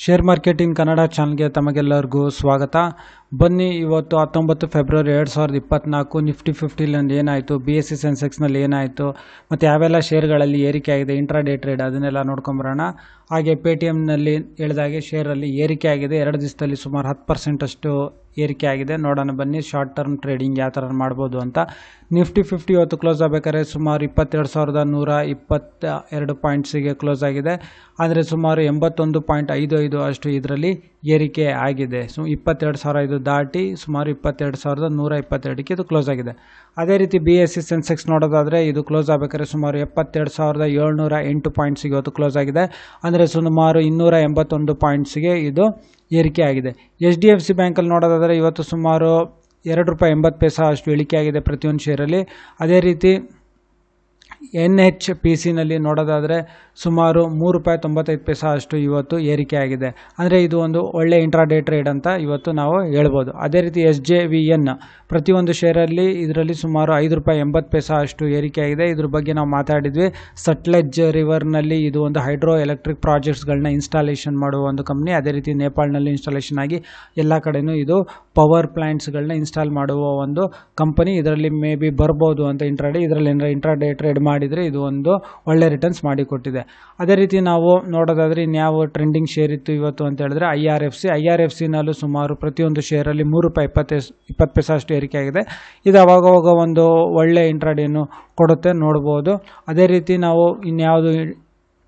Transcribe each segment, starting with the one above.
Share marketing Kannada ಚಾನಲ್ಗೆ ತಮಗೆಲ್ಲರಿಗೂ ಸ್ವಾಗತ. ಬನ್ನಿ, ಇವತ್ತು ಹತ್ತೊಂಬತ್ತು ಫೆಬ್ರವರಿ ಎರಡು ಸಾವಿರದ ಇಪ್ಪತ್ನಾಲ್ಕು ನಿಫ್ಟಿ ಫಿಫ್ಟಿಲಿ ಒಂದು ಏನಾಯಿತು ಬಿ ಎಸ್ ಸಿ ಸೆನ್ಸೆಕ್ಸ್ನಲ್ಲಿ ಏನಾಯಿತು, ಮತ್ತು ಯಾವೆಲ್ಲ ಶೇರ್ಗಳಲ್ಲಿ ಏರಿಕೆ ಆಗಿದೆ ಇಂಟ್ರಾಡೇ ಟ್ರೇಡ್ ಅದನ್ನೆಲ್ಲ ನೋಡ್ಕೊಂಬರೋಣ. ಹಾಗೆ ಪೇ ಟಿ ಎಮ್ನಲ್ಲಿ ಹೇಳಿದಾಗೆ ಶೇರಲ್ಲಿ ಏರಿಕೆ ಆಗಿದೆ ಎರಡು ದಿವಸದಲ್ಲಿ ಸುಮಾರು ಹತ್ತು ಪರ್ಸೆಂಟಷ್ಟು ಏರಿಕೆ ಆಗಿದೆ ನೋಡೋಣ ಬನ್ನಿ ಶಾರ್ಟ್ ಟರ್ಮ್ ಟ್ರೇಡಿಂಗ್ ಯಾವ ಥರ ಮಾಡ್ಬೋದು ಅಂತ. ನಿಫ್ಟಿ ಫಿಫ್ಟಿ ಇವತ್ತು ಕ್ಲೋಸ್ ಆಗಬೇಕಾದ್ರೆ ಸುಮಾರು ಇಪ್ಪತ್ತೆರಡು ಸಾವಿರದ ನೂರ ಇಪ್ಪತ್ತ ಎರಡು ಪಾಯಿಂಟ್ಸಿಗೆ ಕ್ಲೋಸ್ ಆಗಿದೆ. ಅಂದರೆ ಸುಮಾರು ಎಂಬತ್ತೊಂದು ಪಾಯಿಂಟ್ ಐದು ಐದು ಅಷ್ಟು ಇದರಲ್ಲಿ ಏರಿಕೆ ಆಗಿದೆ. ಸು, ಇಪ್ಪತ್ತೆರಡು ಸಾವಿರ ಇದು ದಾಟಿ ಸುಮಾರು ಇಪ್ಪತ್ತೆರಡು ಸಾವಿರದ ನೂರ ಇಪ್ಪತ್ತೆರಡಕ್ಕೆ ಇದು ಕ್ಲೋಸ್ ಆಗಿದೆ. ಅದೇ ರೀತಿ ಬಿ ಎಸ್ ಸಿ ಸೆನ್ಸೆಕ್ಸ್ ನೋಡೋದಾದರೆ ಇದು ಕ್ಲೋಸ್ ಆಗಬೇಕಾದ್ರೆ ಸುಮಾರು ಎಪ್ಪತ್ತೆರಡು ಸಾವಿರದ ಏಳ್ನೂರ ಎಂಟು ಪಾಯಿಂಟ್ಸಿಗೆ ಇವತ್ತು ಕ್ಲೋಸ್ ಆಗಿದೆ. ಅಂದರೆ ಸುಮಾರು ಇನ್ನೂರ ಎಂಬತ್ತೊಂದು ಪಾಯಿಂಟ್ಸಿಗೆ ಇದು ಏರಿಕೆ ಆಗಿದೆ. ಎಚ್ ಡಿ ಎಫ್ ಸಿ ಬ್ಯಾಂಕಲ್ಲಿ ನೋಡೋದಾದರೆ ಇವತ್ತು ಸುಮಾರು ಎರಡು ರೂಪಾಯಿ ಎಂಬತ್ತು ಪೈಸಾ ಅಷ್ಟು ಇಳಿಕೆಯಾಗಿದೆ ಪ್ರತಿಯೊಂದು ಶೇರಲ್ಲಿ ಅದೇ ರೀತಿ ಎನ್ ಎಚ್ ಪಿ ಸಿನಲ್ಲಿ ನೋಡೋದಾದರೆ ಸುಮಾರು ಮೂರು ರೂಪಾಯಿ ತೊಂಬತ್ತೈದು ಪೈಸಾ ಅಷ್ಟು ಇವತ್ತು ಏರಿಕೆ ಆಗಿದೆ. ಅಂದರೆ ಇದು ಒಂದು ಒಳ್ಳೆ ಇಂಟ್ರಾಡೇ ಟ್ರೇಡ್ ಅಂತ ಇವತ್ತು ನಾವು ಹೇಳ್ಬೋದು. ಅದೇ ರೀತಿ ಎಸ್ ಜೆ ವಿ ಎನ್ ಪ್ರತಿಯೊಂದು ಶೇರಲ್ಲಿ ಇದರಲ್ಲಿ ಸುಮಾರು ಐದು ರೂಪಾಯಿ ಎಂಬತ್ತು ಪೈಸಾ ಅಷ್ಟು ಏರಿಕೆ ಆಗಿದೆ. ಇದ್ರ ಬಗ್ಗೆ ನಾವು ಮಾತಾಡಿದ್ವಿ. ಸಟ್ಲೆಜ್ ರಿವರ್ನಲ್ಲಿ ಇದು ಒಂದು ಹೈಡ್ರೋ ಎಲೆಕ್ಟ್ರಿಕ್ ಪ್ರಾಜೆಕ್ಟ್ಸ್ಗಳನ್ನ ಇನ್ಸ್ಟಾಲೇಷನ್ ಮಾಡುವ ಒಂದು ಕಂಪ್ನಿ ಅದೇ ರೀತಿ ನೇಪಾಳನಲ್ಲಿ ಇನ್ಸ್ಟಾಲೇಷನ್ ಆಗಿ ಎಲ್ಲ ಕಡೆನೂ ಇದು ಪವರ್ ಪ್ಲ್ಯಾಂಟ್ಸ್ಗಳನ್ನ ಇನ್ಸ್ಟಾಲ್ ಮಾಡುವ ಒಂದು ಕಂಪನಿ ಇದರಲ್ಲಿ ಮೇ ಬಿ ಬರ್ಬೋದು ಅಂತ ಇಂಟ್ರಾಡೇ ಇದರಲ್ಲಿ ಏನಾರ ಇಂಟ್ರಾಡೇ ಟ್ರೇಡ್ ಮಾಡಿದರೆ ಇದು ಒಂದು ಒಳ್ಳೆ ರಿಟರ್ನ್ಸ್ ಮಾಡಿಕೊಟ್ಟಿದೆ ಅದೇ ರೀತಿ ನಾವು ನೋಡೋದಾದರೆ ಇನ್ಯಾವ ಟ್ರೆಂಡಿಂಗ್ ಶೇರ್ ಇತ್ತು ಇವತ್ತು ಅಂತ ಹೇಳಿದ್ರೆ I R F C I R F ಸಿನಲ್ಲೂ ಸುಮಾರು ಪ್ರತಿಯೊಂದು ಶೇರಲ್ಲಿ ಮೂರು ರೂಪಾಯಿ ಇಪ್ಪತ್ತೈ, ಇಪ್ಪತ್ತು ಪೈಸಷ್ಟು ಏರಿಕೆ ಆಗಿದೆ. ಇದು ಅವಾಗವಾಗ ಒಂದು ಒಳ್ಳೆ ಇಂಟ್ರಾಡೇನು ಕೊಡುತ್ತೆ ನೋಡ್ಬೋದು. ಅದೇ ರೀತಿ ನಾವು ಇನ್ಯಾವುದು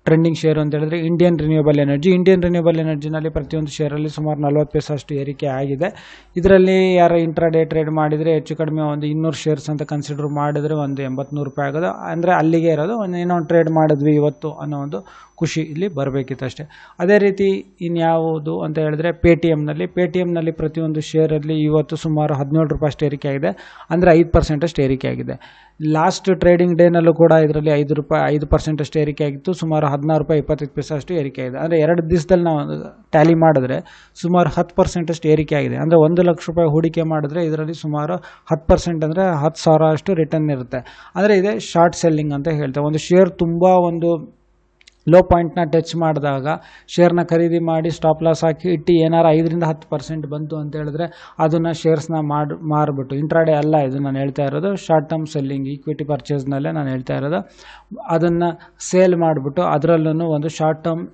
ಟ್ರೆಂಡಿಂಗ್ ಶೇರ್ ಅಂತ ಹೇಳಿದ್ರೆ Indian renewable energy. Indian renewable ಎನರ್ಜಿನಲ್ಲಿ ಪ್ರತಿಯೊಂದು ಶೇರಲ್ಲಿ ಸುಮಾರು ನಲ್ವತ್ತು ಪೈಸಷ್ಟು ಏರಿಕೆ ಆಗಿದೆ. ಇದರಲ್ಲಿ ಯಾರು ಇಂಟ್ರಾಡೇ ಟ್ರೇಡ್ ಮಾಡಿದರೆ ಹೆಚ್ಚು ಕಡಿಮೆ ಒಂದು ಇನ್ನೂರು ಶೇರ್ಸ್ ಅಂತ ಕನ್ಸಿಡರ್ ಮಾಡಿದರೆ ಒಂದು ಎಂಬತ್ನೂರು ರೂಪಾಯಿ ಆಗೋದು. ಅಂದರೆ ಅಲ್ಲಿಗೆ ಇರೋದು. ಒಂದು ಏನೋ ಒಂದು ಟ್ರೇಡ್ ಮಾಡಿದ್ವಿ ಇವತ್ತು ಅನ್ನೋ ಒಂದು ಖುಷಿ ಇಲ್ಲಿ ಬರಬೇಕಿತ್ತು ಅಷ್ಟೇ. ಅದೇ ರೀತಿ ಇನ್ಯಾವುದು ಅಂತ ಹೇಳಿದ್ರೆ ಪೇ ಟಿ ಎಮ್ನಲ್ಲಿ ಪೇ ಟಿ ಎಮ್ನಲ್ಲಿ ಪ್ರತಿಯೊಂದು ಶೇರಲ್ಲಿ ಇವತ್ತು ಸುಮಾರು ಹದಿನೇಳು ರೂಪಾಯಿ ಅಷ್ಟು ಏರಿಕೆ ಆಗಿದೆ. ಅಂದರೆ ಐದು ಪರ್ಸೆಂಟಷ್ಟು ಏರಿಕೆ ಆಗಿದೆ. ಲಾಸ್ಟ್ ಟ್ರೇಡಿಂಗ್ ಡೇನಲ್ಲೂ ಕೂಡ ಇದರಲ್ಲಿ ಐದು ರೂಪಾಯಿ, ಐದು ಪರ್ಸೆಂಟ್ ಅಷ್ಟು ಏರಿಕೆ ಆಗಿತ್ತು. ಸುಮಾರು ಹದಿನಾರು ರೂಪಾಯಿ ಇಪ್ಪತ್ತೈದು ಪೈಸೆ ಅಷ್ಟು ಏರಿಕೆ ಆಗಿದೆ. ಅಂದರೆ ಎರಡು ದಿವಸದಲ್ಲಿ ನಾವು ಟ್ಯಾಲಿ ಮಾಡಿದ್ರೆ ಸುಮಾರು ಹತ್ತು ಪರ್ಸೆಂಟಷ್ಟು ಏರಿಕೆ ಆಗಿದೆ. ಅಂದರೆ ಒಂದು ಲಕ್ಷ ರೂಪಾಯಿ ಹೂಡಿಕೆ ಮಾಡಿದ್ರೆ ಇದರಲ್ಲಿ ಸುಮಾರು ಹತ್ತು ಪರ್ಸೆಂಟ್ ಅಂದರೆ ಹತ್ತು ಸಾವಿರ ಅಷ್ಟು ರಿಟರ್ನ್ ಇರುತ್ತೆ. ಅಂದರೆ ಇದೆ ಶಾರ್ಟ್ ಸೆಲ್ಲಿಂಗ್ ಅಂತ ಹೇಳ್ತೇವೆ. ಒಂದು ಶೇರ್ ತುಂಬ ಒಂದು ಲೋ ಪಾಯಿಂಟ್ನ ಟಚ್ ಮಾಡಿದಾಗ ಶೇರ್ನ ಖರೀದಿ ಮಾಡಿ ಸ್ಟಾಪ್ ಲಾಸ್ ಹಾಕಿ ಇಟ್ಟು ಏನಾರು ಐದರಿಂದ ಹತ್ತು ಪರ್ಸೆಂಟ್ ಬಂತು ಅಂತ ಹೇಳಿದ್ರೆ ಅದನ್ನು ಶೇರ್ಸ್ನ ಮಾಡಿ, ಮಾರಿಬಿಟ್ಟು. ಇಂಟ್ರಾಡೇ ಅಲ್ಲ ಇದು ನಾನು ಹೇಳ್ತಾ ಇರೋದು. ಶಾರ್ಟ್ ಟರ್ಮ್ ಸೆಲ್ಲಿಂಗ್ ಈಕ್ವಿಟಿ ಪರ್ಚೇಸ್ನಲ್ಲೇ ನಾನು ಹೇಳ್ತಾ ಇರೋದು. ಅದನ್ನು ಸೇಲ್ ಮಾಡಿಬಿಟ್ಟು ಅದರಲ್ಲೂ ಒಂದು ಶಾರ್ಟ್ ಟರ್ಮ್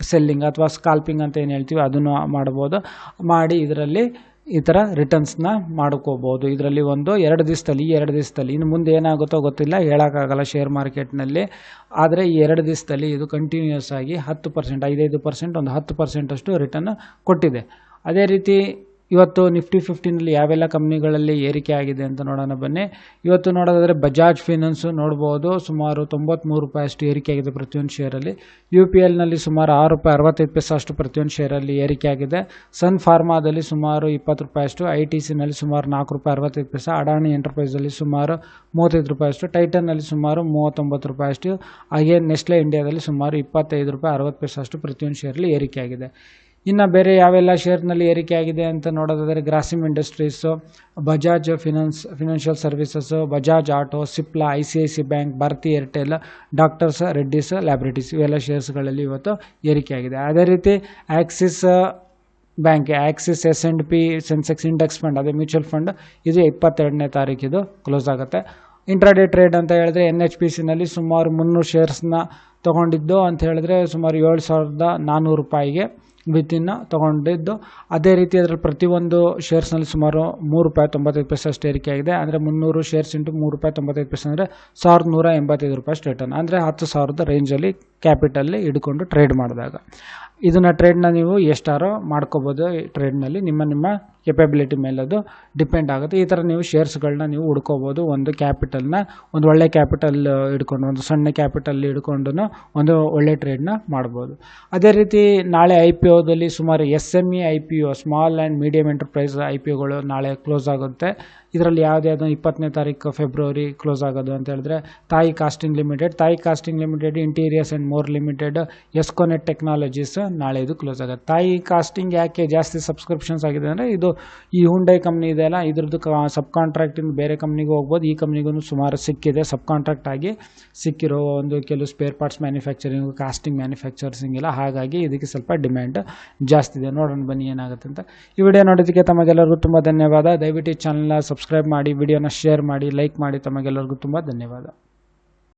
ಸೆಲ್ಲಿಂಗ್ ಅಥವಾ ಸ್ಕಾಲ್ಪಿಂಗ್ ಅಂತ ಏನು ಹೇಳ್ತೀವಿ ಅದನ್ನು ಮಾಡ್ಬೋದು. ಮಾಡಿ ಇದರಲ್ಲಿ ಈ ಥರ ರಿಟರ್ನ್ಸ್ನ ಮಾಡ್ಕೋಬೋದು. ಇದರಲ್ಲಿ ಒಂದು ಎರಡು ದಿವಸದಲ್ಲಿ ಈ ಎರಡು ದಿವಸದಲ್ಲಿ ಇನ್ನು ಮುಂದೆ ಏನಾಗುತ್ತೋ ಗೊತ್ತಿಲ್ಲ, ಹೇಳೋಕ್ಕಾಗಲ್ಲ ಶೇರ್ ಮಾರ್ಕೆಟ್ನಲ್ಲಿ ಆದರೆ ಈ ಎರಡು ದಿವಸದಲ್ಲಿ ಇದು ಕಂಟಿನ್ಯೂಸ್ ಆಗಿ ಹತ್ತು ಪರ್ಸೆಂಟ್ ಐದೈದು ಪರ್ಸೆಂಟ್ ಒಂದು ಹತ್ತು ಪರ್ಸೆಂಟಷ್ಟು ರಿಟರ್ನ್ ಕೊಟ್ಟಿದೆ. ಅದೇ ರೀತಿ ಇವತ್ತು ನಿಫ್ಟಿ ಫಿಫ್ಟಿನಲ್ಲಿ ಯಾವೆಲ್ಲ ಕಂಪ್ನಿಗಳಲ್ಲಿ ಏರಿಕೆ ಆಗಿದೆ ಅಂತ ನೋಡೋಣ ಬನ್ನಿ. ಇವತ್ತು ನೋಡೋದಾದರೆ ಬಜಾಜ್ ಫಿನಾನ್ಸು ನೋಡ್ಬೋದು. ಸುಮಾರು ತೊಂಬತ್ತ್ಮೂರು ರೂಪಾಯಿ ಅಷ್ಟು ಏರಿಕೆ ಆಗಿದೆ ಪ್ರತಿಯೊಂದು ಶೇರಲ್ಲಿ ಯು ಪಿ ಎಲ್ನಲ್ಲಿ ಸುಮಾರು ಆರು ರೂಪಾಯಿ ಅರವತ್ತೈದು ಪೈಸೆ ಅಷ್ಟು ಪ್ರತಿಯೊಂದು ಶೇರಲ್ಲಿ ಏರಿಕೆ ಆಗಿದೆ. ಸನ್ ಫಾರ್ಮಾದಲ್ಲಿ ಸುಮಾರು ಇಪ್ಪತ್ತು ರೂಪಾಯಿ ಅಷ್ಟು. ಐ ಟಿ ಸಿನಲ್ಲಿ ಸುಮಾರು ನಾಲ್ಕು ರೂಪಾಯಿ ಅರವತ್ತೈದು ಪೈಸೆ ಅಡಾಣಿ ಎಂಟರ್ಪ್ರೈಸಲ್ಲಿ ಸುಮಾರು ಮೂವತ್ತೈದು ರೂಪಾಯಿ ಅಷ್ಟು. ಟೈಟನ್ನಲ್ಲಿ ಸುಮಾರು ಮೂವತ್ತೊಂಬತ್ತು ರೂಪಾಯಿ ಅಷ್ಟು. ಹಾಗೆ ನೆಸ್ಲೆ ಇಂಡಿಯಾದಲ್ಲಿ ಸುಮಾರು ಇಪ್ಪತ್ತೈದು ರೂಪಾಯಿ ಅರವತ್ತು ಪೈಸೆ ಅಷ್ಟು ಪ್ರತಿಯೊಂದು ಶೇರಲ್ಲಿ ಏರಿಕೆ ಆಗಿದೆ. ಇನ್ನು ಬೇರೆ ಯಾವೆಲ್ಲ ಶೇರ್ನಲ್ಲಿ ಏರಿಕೆ ಆಗಿದೆ ಅಂತ ನೋಡೋದಾದರೆ Grasim industries, Bajaj finance, financial services, Bajaj auto, Cipla, I C I C bank, Bharti Airtel, doctor's, Reddy's, laboratories ಇವೆಲ್ಲ ಶೇರ್ಸ್ಗಳಲ್ಲಿ ಇವತ್ತು ಏರಿಕೆ ಆಗಿದೆ. ಅದೇ ರೀತಿ Axis bank Axis S and P, Sensex index fund, ಅದೇ ಮ್ಯೂಚುವಲ್ ಫಂಡ್, ಇದು ಇಪ್ಪತ್ತೆರಡನೇ ತಾರೀಕಿದು ಕ್ಲೋಸ್ ಆಗುತ್ತೆ. ಇಂಟ್ರಾಡೇ ಟ್ರೇಡ್ ಅಂತ ಹೇಳಿದ್ರೆ ಎನ್ ಎಚ್ ಪಿ ಸಿನಲ್ಲಿ ಸುಮಾರು ಮುನ್ನೂರು ಶೇರ್ಸ್ನ ತೊಗೊಂಡಿದ್ದು ಅಂತ ಹೇಳಿದ್ರೆ ಸುಮಾರು ಏಳು ಸಾವಿರದ ನಾನ್ನೂರು ರೂಪಾಯಿಗೆ ವಿತಿನ್ನ ತೊಗೊಂಡಿದ್ದು. ಅದೇ ರೀತಿ ಅದರಲ್ಲಿ ಪ್ರತಿಯೊಂದು ಶೇರ್ಸ್ನಲ್ಲಿ ಸುಮಾರು ಮೂರು ರೂಪಾಯಿ ತೊಂಬತ್ತೈದು ಪೈಸೆ ಅಷ್ಟು ಏರಿಕೆ ಆಗಿದೆ. ಅಂದರೆ ಮುನ್ನೂರು ಶೇರ್ಸ್ ಇಂಟು ಮೂರು ರೂಪಾಯಿ ತೊಂಬತ್ತೈದು ಪೈಸೆ ಅಂದರೆ ಸಾವಿರದ ನೂರ ಎಂಬತ್ತೈದು ರೂಪಾಯಿ ಅಷ್ಟು ರಿಟರ್ನ್ ಅಂದರೆ ಹತ್ತು ಸಾವಿರದ ರೇಂಜಲ್ಲಿ ಕ್ಯಾಪಿಟಲ್ಲಿ ಹಿಡ್ಕೊಂಡು ಟ್ರೇಡ್ ಮಾಡಿದಾಗ. ಇದನ್ನು ಟ್ರೇಡ್ನ ನೀವು ಎಷ್ಟಾರೋ ಮಾಡ್ಕೋಬೋದು ಟ್ರೇಡ್ನಲ್ಲಿ ನಿಮ್ಮ ನಿಮ್ಮ ಕೆಪಬಿಲಿಟಿ ಮೇಲೆ ಅದು ಡಿಪೆಂಡ್ ಆಗುತ್ತೆ. ಈ ಥರ ನೀವು ಶೇರ್ಸ್ಗಳನ್ನ ನೀವು ಹುಡ್ಕೋಬೋದು. ಒಂದು ಕ್ಯಾಪಿಟಲ್ನ ಒಂದು ಒಳ್ಳೆ ಕ್ಯಾಪಿಟಲ್ ಇಟ್ಕೊಂಡು ಒಂದು ಸಣ್ಣ ಕ್ಯಾಪಿಟಲ್ ಇಟ್ಕೊಂಡು ಒಂದು ಒಳ್ಳೆ ಟ್ರೇಡ್ನ ಮಾಡ್ಬೋದು. ಅದೇ ರೀತಿ ನಾಳೆ ಐ ಪಿ ಓದಲ್ಲಿ ಸುಮಾರು S M E I P O small and medium enterprise I P ಒಗಳು ನಾಳೆ ಕ್ಲೋಸ್ ಆಗುತ್ತೆ. ಇದರಲ್ಲಿ ಯಾವುದ್ಯಾವುದು? ಇಪ್ಪತ್ತನೇ ತಾರೀಕು ಫೆಬ್ರವರಿ ಕ್ಲೋಸ್ ಆಗೋದು ಅಂತ ಹೇಳಿದ್ರೆ Thai casting limited Thai casting limited interiors and more limited Esconet technologies ನಾಳೆ ಇದು ಕ್ಲೋಸ್ ಆಗುತ್ತೆ. ತಾಯಿ ಕಾಸ್ಟಿಂಗ್ ಯಾಕೆ ಜಾಸ್ತಿ ಸಬ್ಸ್ಕ್ರಿಪ್ಷನ್ಸ್ ಆಗಿದೆ ಅಂದರೆ ಇದು ಈ ಹುಂಡೈ ಕಂಪ್ನಿ ಇದೆ ಅಲ್ಲ, ಇದ್ರದ್ದು ಸಬ್ ಕಾಂಟ್ರಾಕ್ಟಿಂದ ಬೇರೆ ಕಂಪ್ನಿಗೂ ಹೋಗ್ಬೋದು. ಈ ಕಂಪ್ನಿಗೂ ಸುಮಾರು ಸಿಕ್ಕಿದೆ. ಸಬ್ ಕಾಂಟ್ರಾಕ್ಟ್ ಆಗಿ ಸಿಕ್ಕಿರೋ ಒಂದು ಕೆಲವು spare parts manufacturing casting manufacturing ಇಲ್ಲ ಹಾಗಾಗಿ ಇದಕ್ಕೆ ಸ್ವಲ್ಪ ಡಿಮ್ಯಾಂಡ್ ಜಾಸ್ತಿ ಇದೆ. ನೋಡೋಣ ಬನ್ನಿ ಏನಾಗುತ್ತೆ ಅಂತ. ಈ ವಿಡಿಯೋ ನೋಡೋದಕ್ಕೆ ತಮಗೆಲ್ಲರಿಗೂ ತುಂಬ ಧನ್ಯವಾದ. ದಯವಿಟ್ಟು ಚಾನಲ್ನ ಸಬ್ಸ್ಕ್ರೈಬ್ ಮಾಡಿ ವಿಡಿಯೋನ ಶೇರ್ ಮಾಡಿ ಲೈಕ್ ಮಾಡಿ. ತಮಗೆಲ್ಲರಿಗೂ ತುಂಬ ಧನ್ಯವಾದ.